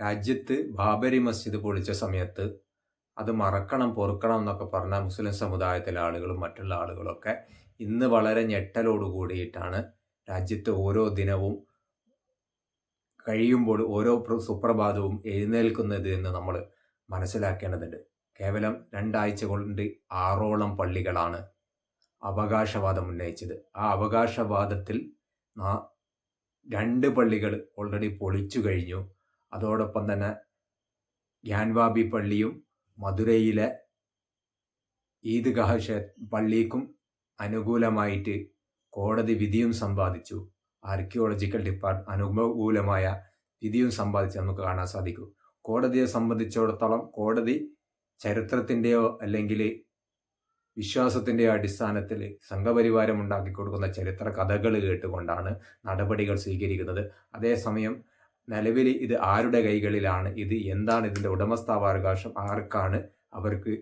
രാജ്യത്ത് ബാബരി മസ്ജിദ് പൊളിച്ച സമയത്ത് അത് മറക്കണം പൊറുക്കണം എന്നൊക്കെ പറഞ്ഞ മുസ്ലിം സമുദായത്തിലെ ആളുകളും മറ്റുള്ള ആളുകളൊക്കെ ഇന്ന് വളരെ ഞെട്ടലോട് കൂടിയിട്ടാണ് രാജ്യത്ത് ഓരോ ദിനവും കഴിയുമ്പോൾ ഓരോ പ്ര- സുപ്രഭാതവും എഴുന്നേൽക്കുന്നത് എന്ന് നമ്മൾ മനസ്സിലാക്കേണ്ടതുണ്ട്. കേവലം രണ്ടാഴ്ച കൊണ്ട് ആറോളം പള്ളികളാണ് അവകാശവാദം ഉന്നയിച്ചത്. ആ അവകാശവാദത്തിൽ രണ്ട് പള്ളികൾ ഓൾറെഡി പൊളിച്ചു കഴിഞ്ഞു. അതോടൊപ്പം തന്നെ ഗ്യാൻവാബി പള്ളിയും മധുരയിലെ ഈദ്ഗാഹ് ക്ഷേ പള്ളിക്കും അനുകൂലമായിട്ട് കോടതി വിധിയും സമ്പാദിച്ചു. ആർക്കിയോളജിക്കൽ ഡിപ്പാർട്ട് അനുകൂലമായ വിധിയും സമ്പാദിച്ച്. നമുക്ക് കാണാൻ സാധിക്കും. കോടതിയെ സംബന്ധിച്ചിടത്തോളം കോടതി ചരിത്രത്തിന്റെയോ അല്ലെങ്കിൽ വിശ്വാസത്തിന്റെയോ അടിസ്ഥാനത്തിൽ സംഘപരിവാരം ഉണ്ടാക്കി കൊടുക്കുന്ന ചരിത്ര കഥകൾ കേട്ടുകൊണ്ടാണ് നടപടികൾ സ്വീകരിക്കുന്നത്. അതേസമയം നിലവിൽ ഇത് ആരുടെ കൈകളിലാണ്? ഇത് എന്താണ് ഇതിന്റെ ഉടമസ്ഥാവകാശം? ആർക്കാണ് അവർക്ക്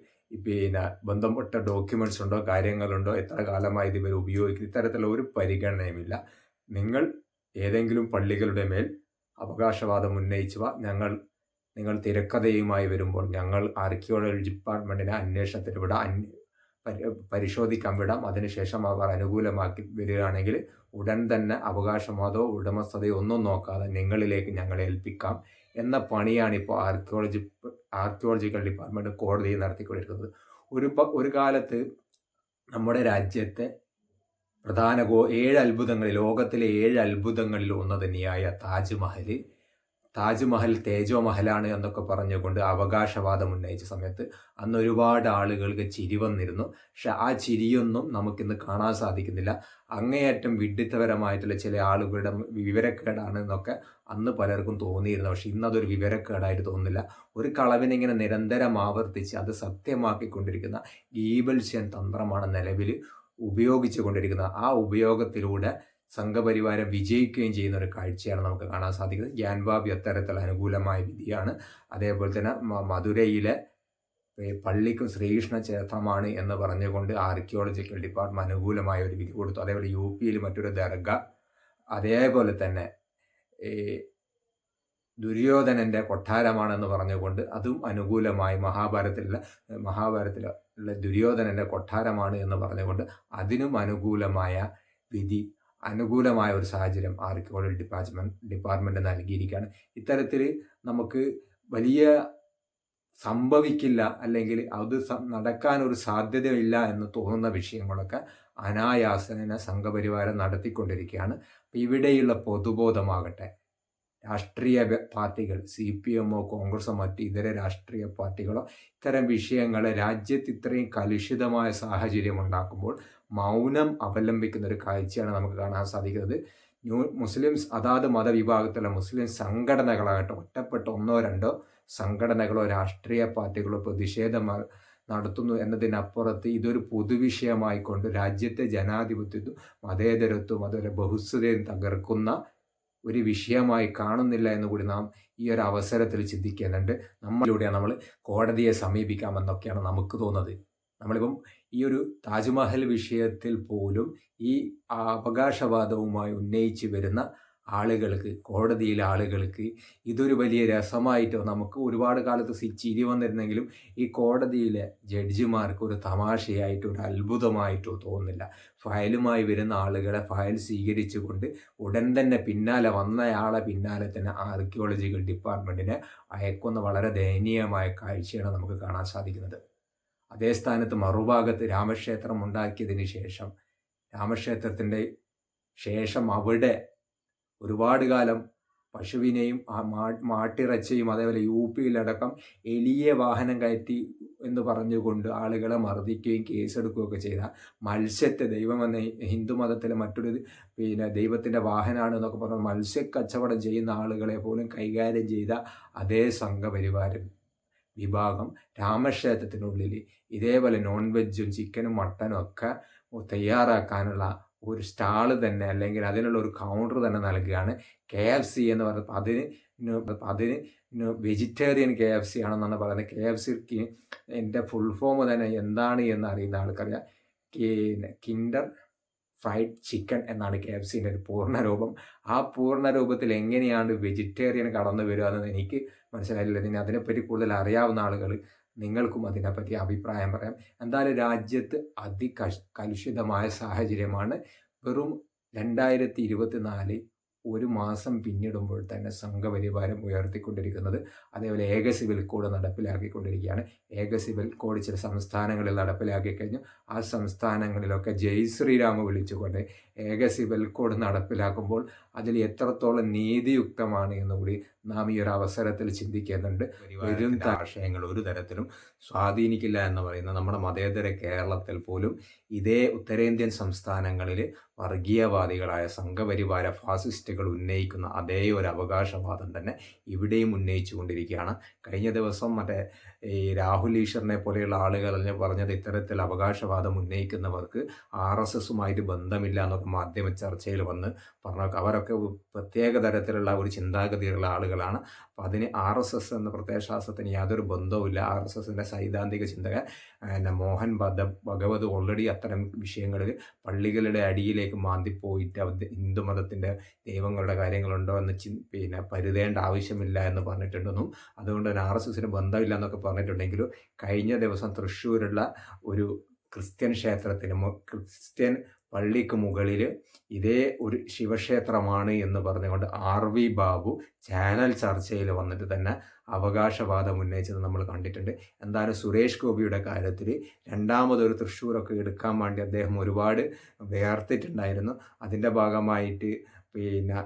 പിന്നെ ബന്ധപ്പെട്ട ഡോക്യുമെന്റ്സ് ഉണ്ടോ കാര്യങ്ങളുണ്ടോ എത്ര കാലമായി ഇത് ഇവർ ഉപയോഗിക്കുന്നു? ഇത്തരത്തിലുള്ള ഒരു പരിഗണനയുമില്ല. നിങ്ങൾ ഏതെങ്കിലും പള്ളികളുടെ മേൽ അവകാശവാദം ഉന്നയിച്ചവ ഞങ്ങൾ നിങ്ങൾ തിരക്കഥയുമായി വരുമ്പോൾ ഞങ്ങൾ ആർക്കിയോളജി ഡിപ്പാർട്ട്മെന്റിനെ അന്വേഷണത്തിന് വിടാൻ പരിശോധിക്കാൻ വിടാം. അതിനുശേഷം അവർ അനുകൂലമാക്കി വരികയാണെങ്കിൽ ഉടൻ തന്നെ അവകാശമതോ ഉടമസ്ഥതയോ ഒന്നും നോക്കാതെ നിങ്ങളിലേക്ക് ഞങ്ങളെ ഏൽപ്പിക്കാം എന്ന പണിയാണ് ഇപ്പോൾ ആർക്കിയോളജി ആർക്കിയോളജിക്കൽ ഡിപ്പാർട്ട്മെന്റ് കോടതിയിൽ നടത്തിക്കൊണ്ടിരിക്കുന്നത്. ഒരു ഒരു കാലത്ത് നമ്മുടെ രാജ്യത്തെ പ്രധാന ഗോ ഏഴ് അത്ഭുതങ്ങളിൽ ലോകത്തിലെ ഏഴ് അത്ഭുതങ്ങളിൽ ഒന്ന് തന്നെയായ താജ്മഹൽ താജ്മഹൽ തേജോ മഹലാണ് എന്നൊക്കെ പറഞ്ഞുകൊണ്ട് അവകാശവാദം ഉന്നയിച്ച സമയത്ത് അന്ന് ഒരുപാട് ആളുകൾക്ക് ചിരി വന്നിരുന്നു. പക്ഷെ ആ ചിരിയൊന്നും നമുക്കിന്ന് കാണാൻ സാധിക്കുന്നില്ല. അങ്ങേയറ്റം വിഡ്ഢിത്തപരമായിട്ടുള്ള ചില ആളുകളുടെ വിവരക്കേടാണ് എന്നൊക്കെ അന്ന് പലർക്കും തോന്നിയിരുന്നു. പക്ഷെ ഇന്നതൊരു വിവരക്കേടായിട്ട് തോന്നുന്നില്ല. ഒരു കളവിനിങ്ങനെ നിരന്തരം ആവർത്തിച്ച് അത് സത്യമാക്കിക്കൊണ്ടിരിക്കുന്ന ഗീബൽഷ്യൻ തന്ത്രമാണ് നിലവിൽ ഉപയോഗിച്ചു കൊണ്ടിരിക്കുന്നത് ആ ഉപയോഗത്തിലൂടെ സംഘപരിവാരം വിജയിക്കുകയും ചെയ്യുന്ന ഒരു കാഴ്ചയാണ് നമുക്ക് കാണാൻ സാധിക്കുന്നത്. ഗ്യാൻവാബി അത്തരത്തിൽ അനുകൂലമായ വിധിയാണ്. അതേപോലെ തന്നെ മധുരയിലെ പള്ളിക്കും ശ്രീകൃഷ്ണ ക്ഷേത്രമാണ് എന്ന് പറഞ്ഞുകൊണ്ട് ആർക്കിയോളജിക്കൽ ഡിപ്പാർട്ട്മെന്റ് അനുകൂലമായ ഒരു വിധി കൊടുത്തു. അതേപോലെ യു പിയിൽ മറ്റൊരു ദർഗ. അതേപോലെ തന്നെ ദുര്യോധനന്റെ കൊട്ടാരമാണെന്ന് പറഞ്ഞുകൊണ്ട് അതും അനുകൂലമായി മഹാഭാരതത്തിലുള്ള മഹാഭാരതത്തിലുള്ള ദുര്യോധനന്റെ കൊട്ടാരമാണ് എന്ന് പറഞ്ഞുകൊണ്ട് അതിനും അനുകൂലമായ വിധി അനുകൂലമായ ഒരു സാഹചര്യം ആർക്കിയോളജി ഡിപ്പാർട്ട്മെന്റ് ഡിപ്പാർട്ട്മെന്റ് നൽകിയിരിക്കുകയാണ്. ഇത്തരത്തിൽ നമുക്ക് വലിയ സംഭവിക്കില്ല അല്ലെങ്കിൽ അത് നടക്കാൻ ഒരു സാധ്യതയില്ല എന്ന് തോന്നുന്ന വിഷയങ്ങളൊക്കെ അനായാസന സംഘപരിവാരം നടത്തിക്കൊണ്ടിരിക്കുകയാണ്. ഇവിടെയുള്ള പൊതുബോധമാകട്ടെ രാഷ്ട്രീയ പാർട്ടികൾ സി പി എമ്മോ കോൺഗ്രസോ മറ്റ് ഇതര രാഷ്ട്രീയ പാർട്ടികളോ ഇത്തരം വിഷയങ്ങളെ രാജ്യത്ത് ഇത്രയും കലുഷിതമായ സാഹചര്യം ഉണ്ടാക്കുമ്പോൾ മൗനം അവലംബിക്കുന്ന ഒരു കാഴ്ചയാണ് നമുക്ക് കാണാൻ സാധിക്കുന്നത്. ന്യൂ മുസ്ലിംസ് അതാത് മതവിഭാഗത്തിലുള്ള മുസ്ലിം സംഘടനകളാകട്ടെ ഒറ്റപ്പെട്ട ഒന്നോ രണ്ടോ സംഘടനകളോ രാഷ്ട്രീയ പാർട്ടികളോ പ്രതിഷേധം നടത്തുന്നു എന്നതിനപ്പുറത്ത് ഇതൊരു പൊതുവിഷയമായിക്കൊണ്ട് രാജ്യത്തെ ജനാധിപത്യത്വം മതേതരത്വം അതുപോലെ ബഹുസ്വതയും തകർക്കുന്ന ഒരു വിഷയമായി കാണുന്നില്ല എന്ന് കൂടി നാം ഈ ഒരു അവസരത്തിൽ ചിന്തിക്കുന്നുണ്ട് നമ്മളിലൂടെയാണ് നമ്മൾ കോടതിയെ സമീപിക്കാമെന്നൊക്കെയാണ് നമുക്ക് തോന്നുന്നത്. നമ്മളിപ്പം ഈ ഒരു താജ്മഹൽ വിഷയത്തിൽ പോലും ഈ അവകാശവാദവുമായി ഉന്നയിച്ച് വരുന്ന ആളുകൾക്ക് കോടതിയിലെ ആളുകൾക്ക് ഇതൊരു വലിയ രസമായിട്ടോ നമുക്ക് ഒരുപാട് കാലത്ത് ചിരി വന്നിരുന്നെങ്കിലും ഈ കോടതിയിലെ ജഡ്ജിമാർക്ക് ഒരു തമാശയായിട്ടോ ഒരു അത്ഭുതമായിട്ടോ തോന്നുന്നില്ല ഫയലുമായി വരുന്ന ആളുകളെ ഫയൽ സ്വീകരിച്ചുകൊണ്ട് ഉടൻ തന്നെ പിന്നാലെ വന്നയാളെ പിന്നാലെ തന്നെ ആർക്കിയോളജിക്കൽ ഡിപ്പാർട്ട്മെന്റിനെ അയക്കുന്ന വളരെ ദയനീയമായ കാഴ്ചയാണ് നമുക്ക് കാണാൻ സാധിക്കുന്നത്. അതേ സ്ഥാനത്ത് മറുഭാഗത്ത് രാമക്ഷേത്രം ഉണ്ടാക്കിയതിന് ശേഷം രാമക്ഷേത്രത്തിന്റെ ശേഷം അവിടെ ഒരുപാട് കാലം പശുവിനെയും മാട്ടിറച്ചയും അതേപോലെ യു പിയിലടക്കം എലിയെ വാഹനം കയറ്റി എന്ന് പറഞ്ഞുകൊണ്ട് ആളുകളെ മർദ്ദിക്കുകയും കേസെടുക്കുകയൊക്കെ ചെയ്ത മത്സ്യത്തെ ദൈവമെന്ന ഹിന്ദു മതത്തിലെ മറ്റൊരു പിന്നെ ദൈവത്തിന്റെ വാഹനമാണ് എന്നൊക്കെ പറഞ്ഞ് മത്സ്യ കച്ചവടം ചെയ്യുന്ന ആളുകളെ പോലും കൈകാര്യം ചെയ്ത അതേ സംഘപരിവാരം. വിഭാഗം രാമക്ഷേത്രത്തിനുള്ളിൽ ഇതേപോലെ നോൺ വെജും ചിക്കനും മട്ടനും ഒക്കെ തയ്യാറാക്കാനുള്ള ഒരു സ്റ്റാൾ തന്നെ അല്ലെങ്കിൽ അതിനുള്ള ഒരു കൗണ്ടർ തന്നെ നൽകുകയാണ് കെ എഫ് സി എന്ന് പറയുന്നത്. അതിന് അതിന് വെജിറ്റേറിയൻ കെ എഫ് സി ആണെന്നാണ് പറയുന്നത്. കെ എഫ് സിക്ക് എന്റെ ഫുൾ ഫോം തന്നെ എന്താണ് എന്ന് അറിയുന്ന ആൾക്കറിയാം. കിൻഡർ ഫ്രൈഡ് ചിക്കൻ എന്നാണ് കെ എഫ് സിന്റെ ഒരു പൂർണരൂപം ആ പൂർണരൂപത്തിൽ എങ്ങനെയാണ് വെജിറ്റേറിയൻ കടന്നു വരിക എന്ന് എനിക്ക് മനസ്സിലായില്ല? അതിനെപ്പറ്റി കൂടുതൽ അറിയാവുന്ന ആളുകൾ നിങ്ങൾക്കും അതിനെപ്പറ്റി അഭിപ്രായം പറയാം. എന്തായാലും രാജ്യത്ത് അതികഷ് കലുഷിതമായ സാഹചര്യമാണ്. വെറും രണ്ടായിരത്തി ഇരുപത്തി നാല് ഒരു മാസം പിന്നിടുമ്പോൾ തന്നെ സംഘപരിവാരം ഉയർത്തിക്കൊണ്ടിരിക്കുന്നത്. അതേപോലെ ഏക സിവിൽ കോഡ് നടപ്പിലാക്കിക്കൊണ്ടിരിക്കുകയാണ്. ഏക സിവിൽ കോഡ് ചില സംസ്ഥാനങ്ങളിൽ നടപ്പിലാക്കി കഴിഞ്ഞു. ആ സംസ്ഥാനങ്ങളിലൊക്കെ ജയ് ശ്രീരാമ വിളിച്ചുകൊണ്ട് ഏക സിവിൽ കോഡ് നടപ്പിലാക്കുമ്പോൾ അതിൽ എത്രത്തോളം നീതിയുക്തമാണ് എന്നുകൂടി നാം ഈ ഒരു അവസരത്തിൽ ചിന്തിക്കേണ്ടതുണ്ട് വരും ആശയങ്ങൾ ഒരു തരത്തിലും സ്വാധീനിക്കില്ല എന്ന് പറയുന്ന നമ്മുടെ മതേതര കേരളത്തിൽ പോലും ഇതേ ഉത്തരേന്ത്യൻ സംസ്ഥാനങ്ങളിൽ വർഗീയവാദികളായ സംഘപരിവാര ഫാസിസ്റ്റുകൾ ഉന്നയിക്കുന്ന അതേ ഒരു അവകാശവാദം തന്നെ ഇവിടെയും ഉന്നയിച്ചു കൊണ്ടിരിക്കുകയാണ്. കഴിഞ്ഞ ദിവസം മറ്റേ ഈ രാഹുൽ ഈശ്വറിനെ പോലെയുള്ള ആളുകൾ പറഞ്ഞത് ഇത്തരത്തിൽ അവകാശവാദം ഉന്നയിക്കുന്നവർക്ക് ആർ എസ് എസുമായിട്ട് ബന്ധമില്ല എന്നൊക്കെ മാധ്യമ ചർച്ചയിൽ വന്ന് പറഞ്ഞു അവരൊക്കെ പ്രത്യേക തരത്തിലുള്ള ഒരു ചിന്താഗതിയുള്ള ആളുകളാണ്. അപ്പോൾ അതിന് ആർ എസ് എസ് എന്ന പ്രത്യയശാസ്ത്രത്തിന് യാതൊരു ബന്ധവുമില്ല. ആർ എസ് എസിന്റെ സൈദ്ധാന്തിക ചിന്തകൻ പിന്നെ മോഹൻ ഭദ ഭഗവത് ഓൾറെഡി അത്തരം വിഷയങ്ങളിൽ പള്ളികളുടെ അടിയിലേക്ക് മാന്തിപ്പോയിട്ട് ഹിന്ദു മതത്തിന്റെ ദൈവങ്ങളുടെ കാര്യങ്ങളുണ്ടോ എന്ന് ചി പിന്നെ പരുതേണ്ട ആവശ്യമില്ല എന്ന് പറഞ്ഞിട്ടുണ്ടെന്നും അതുകൊണ്ട് തന്നെ ആർ എസ് എസിന് ബന്ധമില്ല എന്നൊക്കെ പറഞ്ഞിട്ടുണ്ടെങ്കിലും കഴിഞ്ഞ ദിവസം തൃശ്ശൂരുള്ള ഒരു ക്രിസ്ത്യൻ ക്ഷേത്രത്തിന് ക്രിസ്ത്യൻ പള്ളിക്ക് മുകളിൽ ഇതേ ഒരു ശിവക്ഷേത്രമാണ് എന്ന് പറഞ്ഞുകൊണ്ട് ആർ വി ബാബു ചാനൽ ചർച്ചയിൽ വന്നിട്ട് തന്നെ അവകാശവാദം ഉന്നയിച്ചത് നമ്മൾ കണ്ടിട്ടുണ്ട്. എന്തായാലും സുരേഷ് ഗോപിയുടെ കാര്യത്തിൽ രണ്ടാമതൊരു തൃശ്ശൂരൊക്കെ എടുക്കാൻ വേണ്ടി അദ്ദേഹം ഒരുപാട് വേർത്തിട്ടുണ്ടായിരുന്നു. അതിന്റെ ഭാഗമായിട്ട് പിന്നെ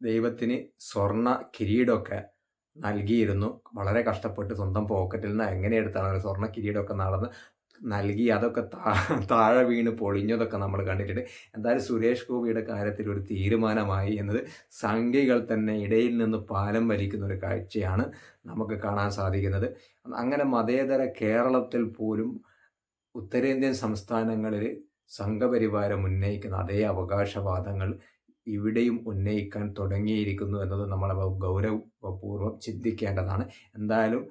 ദൈവത്തിന് സ്വർണ കിരീടമൊക്കെ നൽകിയിരുന്നു. വളരെ കഷ്ടപ്പെട്ട് സ്വന്തം പോക്കറ്റിൽ നിന്ന് എങ്ങനെ എടുത്താണ് സ്വർണ കിരീടമൊക്കെ നടന്ന് നൽകി അതൊക്കെ താഴെ വീണ് പൊളിഞ്ഞതൊക്കെ നമ്മൾ കണ്ടിട്ടുണ്ട്. എന്തായാലും സുരേഷ് ഗോപിയുടെ കാര്യത്തിൽ ഒരു തീരുമാനമായി എന്നത് സംഖ്യകൾ തന്നെ ഇടയിൽ നിന്ന് പാലം വലിക്കുന്ന ഒരു കാഴ്ചയാണ് നമുക്ക് കാണാൻ സാധിക്കുന്നത്. അങ്ങനെ മതേതര കേരളത്തിൽ പോലും ഉത്തരേന്ത്യൻ സംസ്ഥാനങ്ങളിൽ സംഘപരിവാരം ഉന്നയിക്കുന്ന അതേ അവകാശവാദങ്ങൾ ഇവിടെയും ഉന്നയിക്കാൻ തുടങ്ങിയിരിക്കുന്നു എന്നത് നമ്മൾ ഗൗരവപൂർവം ചിന്തിക്കേണ്ടതാണ്. എന്തായാലും